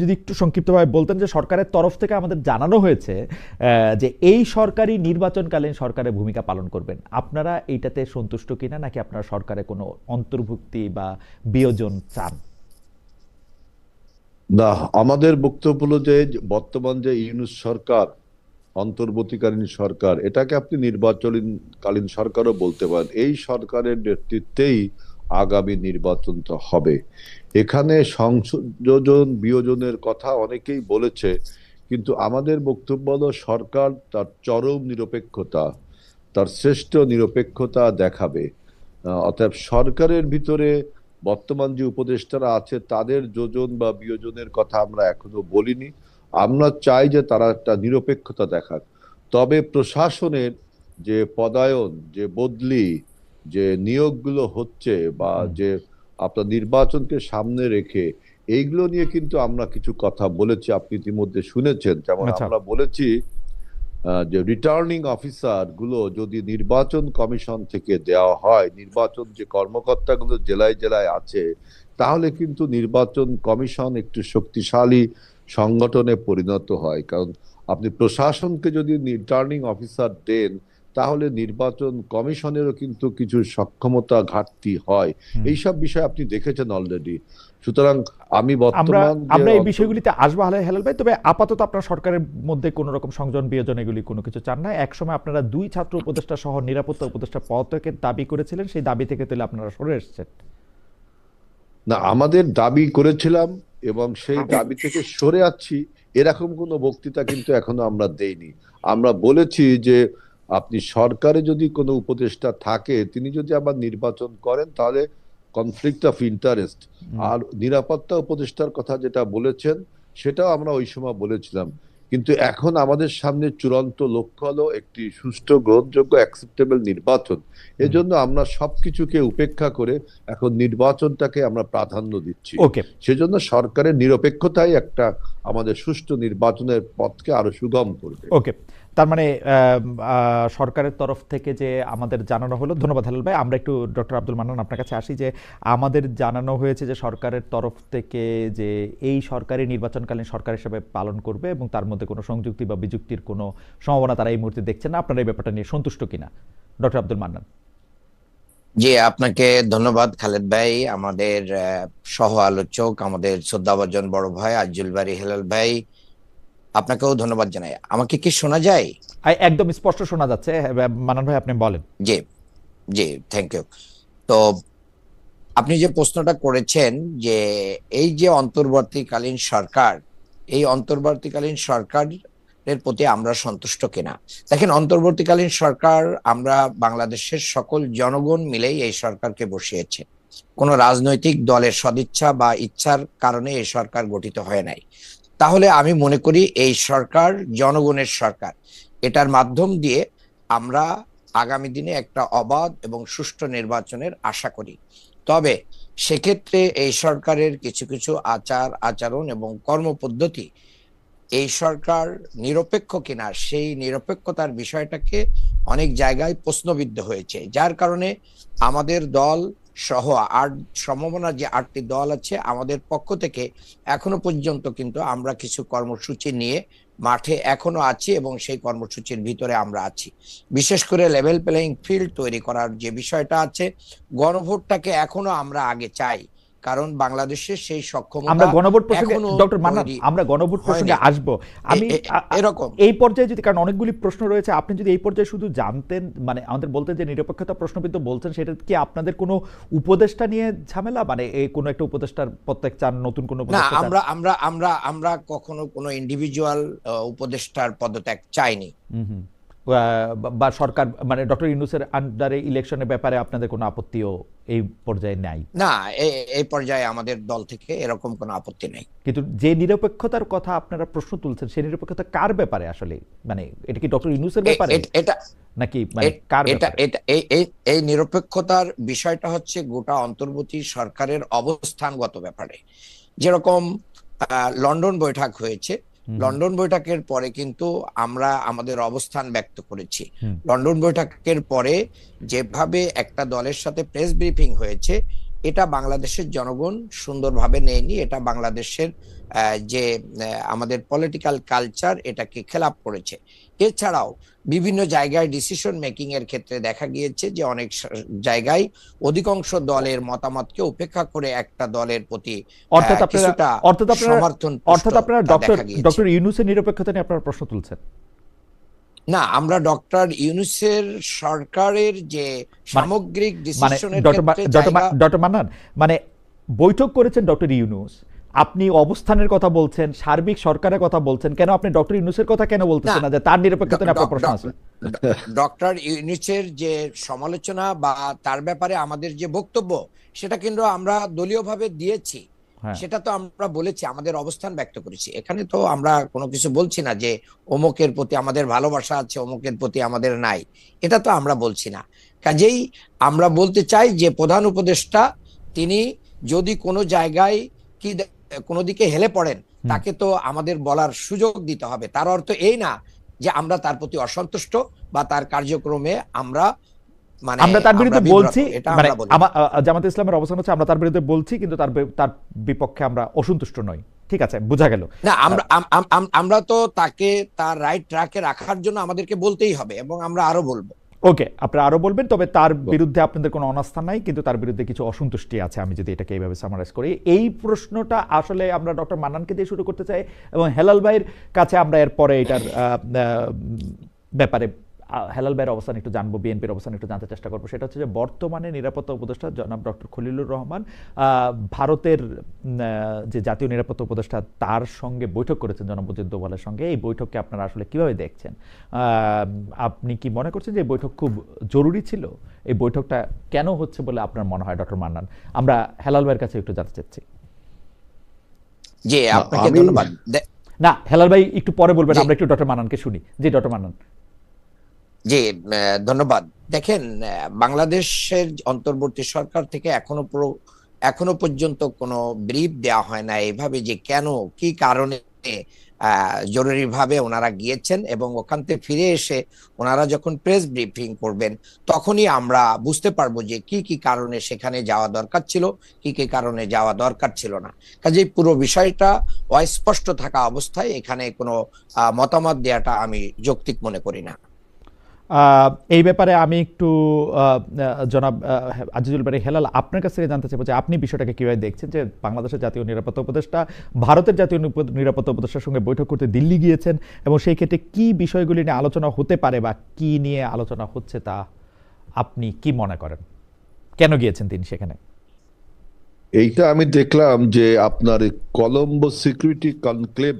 যদি একটু সংক্ষিপ্তভাবে বলতেন যে সরকারের তরফ থেকে আমাদের জানানো হয়েছে যে এই সরকারি নির্বাচনকালীন সরকারের ভূমিকা পালন করবেন। আপনারা এইটাতে সন্তুষ্ট কিনা, নাকি আপনারা সরকারে কোনো অন্তর্ভুক্তি বা বিয়োজন চান? না, আমাদের বক্তব্য হলো যে বর্তমান যে ইউনুস সরকার, অন্তর্বর্তীকালীন সরকার, এটাকে আপনি নির্বাচনকালীন সরকারও বলতে পারেন। এই সরকারের নেতৃত্বেই আগামী নির্বাচন তো হবে। এখানে সংযোজন, বিয়োজনের কথা অনেকেই বলেছে, কিন্তু আমাদের বক্তব্য হলো সরকার তার চরম নিরপেক্ষতা, তার শ্রেষ্ঠ নিরপেক্ষতা দেখাবে। অতএব সরকারের ভিতরে বর্তমান যে উপদেষ্টারা আছে, তাদের যোজন বা বিয়োজনের কথা আমরা এখনও বলিনি। আমরা চাই যে তারা একটা নিরপেক্ষতা দেখাক। তবে প্রশাসনের যে পদায়ন, যে বদলি যে নিয়োগগুলো হচ্ছে বা যে আপনার নির্বাচনকে সামনে রেখে এইগুলো নিয়ে কিন্তু আমরা কিছু কথা বলেছি আপনি ইতিমধ্যে শুনেছেন। যেমন আচ্ছা। আমরা বলেছি যে রিটার্নিং অফিসারগুলো যদি নির্বাচন কমিশন থেকে দেওয়া হয় নির্বাচন যে কর্মকর্তাগুলো জেলায় জেলায় আছে তাহলে কিন্তু নির্বাচন কমিশন একটু শক্তিশালী সংগঠনে পরিণত হয়। কারণ আপনি প্রশাসনকে যদি রিটার্নিং অফিসার দেন তাহলে নির্বাচন কমিশনেরও কিন্তু কিছু সক্ষমতা ঘাটতি হয়। এইসব বিষয় আপনি দেখেছেন অলরেডি সুতরাং আমি বর্তমান আমরা এই বিষয়গুলিতে আসব হালে হেলাল ভাই তবে আপাতত আপনার সরকারের মধ্যে কোনো রকম সংযোজন বিয়োজন এগুলি কোনো কিছু চান না। একসময় আপনারা দুই ছাত্র উপদেষ্টা সহ নিরাপত্তা উপদেষ্টা পদত্যাগের দাবি করেছিলেন সেই দাবি থেকে তাহলে আপনারা সরে এসেছেন। না আমাদের দাবি করেছিলাম এবং সেই দাবি থেকে সরে আছি এরকম কোনো বক্তৃতা কিন্তু এখনও আমরা দেইনি। আমরা বলেছি যে আপনি সরকারে যদি কোনো উপদেষ্টা থাকে তিনি যদি আবার নির্বাচন করেন তাহলে কনফ্লিক্ট অফ ইন্টারেস্ট আর নিরাপত্তা উপদেষ্টার কথা যেটা বলেছেন সেটাও আমরা ওই সময় বলেছিলাম। কিন্তু এখন আমাদের সামনে চূড়ান্ত লক্ষ্য হলো একটি সুষ্ঠু গ্রহণযোগ্য অ্যাকসেপ্টেবল নির্বাচন। এজন্য আমরা সবকিছুকে উপেক্ষা করে এখন নির্বাচনটাকে আমরা প্রাধান্য দিচ্ছি। ওকে। সেজন্য সরকারের নিরপেক্ষতাই একটা আমাদের সুষ্ঠু নির্বাচনের পথকে আরও সুগম করবে। ওকে। তার মানে সরকারের তরফ থেকে যে আমাদের জানানো হলো, ধন্যবাদ হালাল ভাই। আমরা একটু ডক্টর আব্দুল মান্নান আপনার কাছে আসি যে আমাদের জানানো হয়েছে যে সরকারের তরফ থেকে যে এই সরকারি নির্বাচনকালীন সরকার হিসেবে পালন করবে এবং তার মধ্যে কোনো সংযুক্তি বা বিযুক্তির কোনো সম্ভাবনা তারা এই মুহূর্তে দেখছেন না। আপনারা এই ব্যাপারটা নিয়ে সন্তুষ্ট কিনা? ডক্টর আব্দুল মান্নান। জি, আপনাকে ধন্যবাদ খালেদ ভাই, আমাদের সহ আলোচক আমাদের শ্রদ্ধাভাজন বড় ভাই আজ্জুল বাড়ি হেলাল ভাই আপনাকেও ধন্যবাদ জানাই। আমাকে কি শোনা যায়? একদম স্পষ্ট শোনা যাচ্ছে। হ্যাঁ, মান্নান ভাই আপনি বলেন। জি জি থ্যাংক ইউ তো আপনি যে প্রশ্নটা করেছেন যে এই যে অন্তর্বর্তীকালীন সরকার এই অন্তর্বর্তীকালীন সরকারের প্রতি আমরা সন্তুষ্ট কিনা? দেখেন অন্তর্বর্তীকালীন সরকার আমরা বাংলাদেশের সকল জনগণ মিলেই এই সরকারকে বসিয়েছে। কোনো রাজনৈতিক দলের সদিচ্ছা বা ইচ্ছার কারণে এই সরকার গঠিত হয় নাই। তাহলে আমি মনে করি এই সরকার, জনগণের সরকার, এটার মাধ্যম দিয়ে আমরা আগামী দিনে একটা অবাধ এবং সুষ্ঠু নির্বাচনের আশা করি। তবে সেক্ষেত্রে এই সরকারের কিছু কিছু আচার, আচরণ এবং কর্মপদ্ধতি এই সরকার নিরপেক্ষ কিনা, সেই নিরপেক্ষতার বিষয়টাকে অনেক জায়গায় প্রশ্নবিদ্ধ হয়েছে। যার কারণে আমাদের দল সহ আট সম্ভাবনা যে আটটি দল আছে আমাদের পক্ষ থেকে এখনও পর্যন্ত কিন্তু আমরা কিছু কর্মসূচি নিয়ে মাঠে এখনও আছি এবং সেই কর্মসূচির ভিতরে আমরা আছি। বিশেষ করে লেভেল প্লেয়িং ফিল্ড তৈরি করার যে বিষয়টা আছে, গণভোটটাকে এখনও আমরা আগে চাই। কারণ বাংলাদেশের সেই সক্ষমতা আমরা গণভোট প্রসঙ্গে ডক্টর মান্নান আমরা গণভোট প্রসঙ্গে। আসব। আমি এরকম। এই পর্যায়ে যদি কারণ অনেকগুলি প্রশ্ন রয়েছে আপনি যদি এই পর্যায়ে শুধু জানতেন মানে আমাদের বলতে যে নিরপেক্ষতা প্রশ্নবিদ্ধ বলছেন সেটা কি আপনাদের কোনো উপদেষ্টা নিয়ে ঝামেলা? মানে এই কোনো একটা উপদেষ্টার প্রত্যেক চান নতুন কোনো না আমরা আমরা আমরা আমরা কখনো কোনো ইন্ডিভিজুয়াল উপদেষ্টার পদত্যাগ চাইনি। বা- সরকার মানে ডক্টর ইউনুসের আন্ডারে ইলেকশনের ব্যাপারে আপনাদের কোনো আপত্তিও এই পর্যায়ে নাই? না এই পর্যায়ে আমাদের দল থেকে এরকম কোনো আপত্তি নেই। কিন্তু যে নিরপেক্ষতার কথা আপনারা প্রশ্ন তুলছেন সেই নিরপেক্ষতা কার ব্যাপারে আসলে? মানে এটা কি ডক্টর ইউনুসের ব্যাপারে? এটা নাকি মানে কার এটা এটা এই এই এই নিরপেক্ষতার বিষয়টা হচ্ছে গোটা অন্তর্বর্তী সরকারের অবস্থানগত ব্যাপারে। যেরকম আহ, লন্ডন বৈঠক হয়েছে লন্ডন বৈঠকের পরে কিন্তু আমরা আমাদের অবস্থান ব্যক্ত করেছি। লন্ডন বৈঠকের পরে যেভাবে একটা দলের সাথে প্রেস ব্রিফিং হয়েছে এটা বাংলাদেশের জনগণ সুন্দরভাবে নেয়নি এটা বাংলাদেশের যে আমাদের পলিটিক্যাল কালচার এটাকে খেলাপ করেছে। এছাড়াও বিভিন্ন জায়গায় ডিসিশন মেকিং এর ক্ষেত্রে দেখা গিয়েছে যে অনেক জায়গায় অধিকাংশ দলের মতামতকে উপেক্ষা করে একটা দলের প্রতি অর্থাৎ আপনারা অর্থাৎ আপনারা সমর্থন অর্থাৎ আপনারা ডক্টর ডক্টর ইউনুসের নিরপেক্ষতা নিয়ে আপনারা প্রশ্ন তুলছেন? না আমরা ডক্টর ইউনুসের সরকারের যে সামগ্রিক মানে ডিসিশনের ক্ষেত্রে ডক্টর মা- ডক্টর মান্নান মানে বৈঠক করেছেন ডক্টর ইউনুস। আপনি অবস্থানের কথা বলছেন সার্বিক সরকারের কথা বলছেন কেন আপনি ডক্টর ইউনুসের কথা কেন বলতেছেন না। যে তার নিরপেক্ষতা নিয়ে আপনার প্রশ্ন আছে? ডক্টর ইউনিসের যে সমালোচনা বা তার ব্যাপারে আমাদের যে বক্তব্য সেটা কিন্তু আমরা দলীয়ভাবে দিয়েছি। হ্যাঁ। সেটা তো আমরা বলেছি আমাদের অবস্থান ব্যক্ত করেছি। এখানে তো আমরা কোনো কিছু বলছি না যে অমুকের প্রতি আমাদের ভালোবাসা আছে অমুকের প্রতি আমাদের নাই। এটা তো আমরা বলছি না। কাজেই আমরা বলতে চাই যে প্রধান উপদেষ্টা তিনি যদি কোনো জায়গায় কি কোনো দিকে হেলে পড়েন তাকে তো আমাদের বলার সুযোগ দিতে হবে। তার অর্থ এই না যে আমরা তার প্রতি অসন্তুষ্ট বা তার কার্যক্রমে আমরা মানে আমরা তার বিরুদ্ধে বলছি মানে জামাত ইসলামের অবস্থান হচ্ছে আমরা তার বিরুদ্ধে বলছি কিন্তু তার তার বিপক্ষে আমরা অসন্তুষ্ট নই। ঠিক আছে বোঝা গেল। না আমরা আম- আম- আম- আমরা তো তাকে তার রাইট ট্র্যাকে রাখার জন্য আমাদেরকে বলতেই হবে এবং আমরা আরও বলব। ওকে আপনি আরও বলবেন তবে তার বিরুদ্ধে আপনাদের কোনো অনাস্থা নাই কিন্তু তার বিরুদ্ধে কিছু অসন্তুষ্টি আছে আমি যদি এটাকে এইভাবে সামারাইজ করি। এই প্রশ্নটা আসলে আমরা ডক্টর মান্নানকে দিয়ে শুরু করতে চাই এবং হেলাল ভাইয়ের কাছে আমরা এরপরে এটার ব্যাপারে হেলাল ভাইয়ের অবস্থান একটু জানব বিএনপির অবস্থান একটু জানতে চেষ্টা করব। সেটা হচ্ছে যে বর্তমানে নিরাপত্তা উপদেষ্টা জনাব ডক্টর খলিলুর রহমান ভারতের যে জাতীয় নিরাপত্তা উপদেষ্টা তার সঙ্গে বৈঠক করেছেন জনাব অজিত দোভালের সঙ্গে। এই বৈঠককে আপনারা আসলে কীভাবে দেখছেন? আপনি কি মনে করছেন যে এই বৈঠক খুব জরুরি ছিল? এই বৈঠকটা কেন হচ্ছে বলে আপনার মনে হয় ডক্টর মান্নান? আমরা হেলাল ভাইয়ের কাছে একটু জানতে চাচ্ছি। না, আপনাকে ধন্যবাদ। না হেলাল ভাই একটু পরে বলবেন আমরা একটু ডক্টর মান্নানকে শুনি। জি ডক্টর মান্নান। জি ধন্যবাদ। দেখেন বাংলাদেশের অন্তর্বর্তী সরকার থেকে এখনও পুরো, এখনও পর্যন্ত কোনো ব্রিফ দেওয়া হয় না এইভাবে যে কেন, কি কারণে জরুরি ভাবে ওনারা গিয়েছেন এবং ওখান থেকে ফিরে এসে ওনারা যখন প্রেস ব্রিফিং করবেন, তখনই আমরা বুঝতে পারব যে কি কি কারণে সেখানে যাওয়া দরকার ছিল, কি কি কারণে যাওয়া দরকার ছিল না। কাজেই পুরো বিষয়টা অস্পষ্ট থাকা অবস্থায় এখানে কোনো মতামত দেওয়াটা আমি যৌক্তিক মনে করি না। এই ব্যাপারে আমি একটু জনাব আজিজুল বাড়ি হেলাল আপনার কাছ থেকে জানতে চাইব যে আপনি বিষয়টাকে কীভাবে দেখছেন যে বাংলাদেশের জাতীয় নিরাপত্তা উপদেষ্টা, ভারতের জাতীয় নিরাপত্তা উপদেষ্টার সঙ্গে বৈঠক করতে দিল্লি গিয়েছেন এবং সেই ক্ষেত্রে কি বিষয়গুলি নিয়ে আলোচনা হতে পারে বা কি নিয়ে আলোচনা হচ্ছে তা আপনি কি মনে করেন? কেন গিয়েছেন তিনি সেখানে? এইটা আমি দেখলাম যে আপনার কলম্বো সিকিউরিটি কনক্লেভ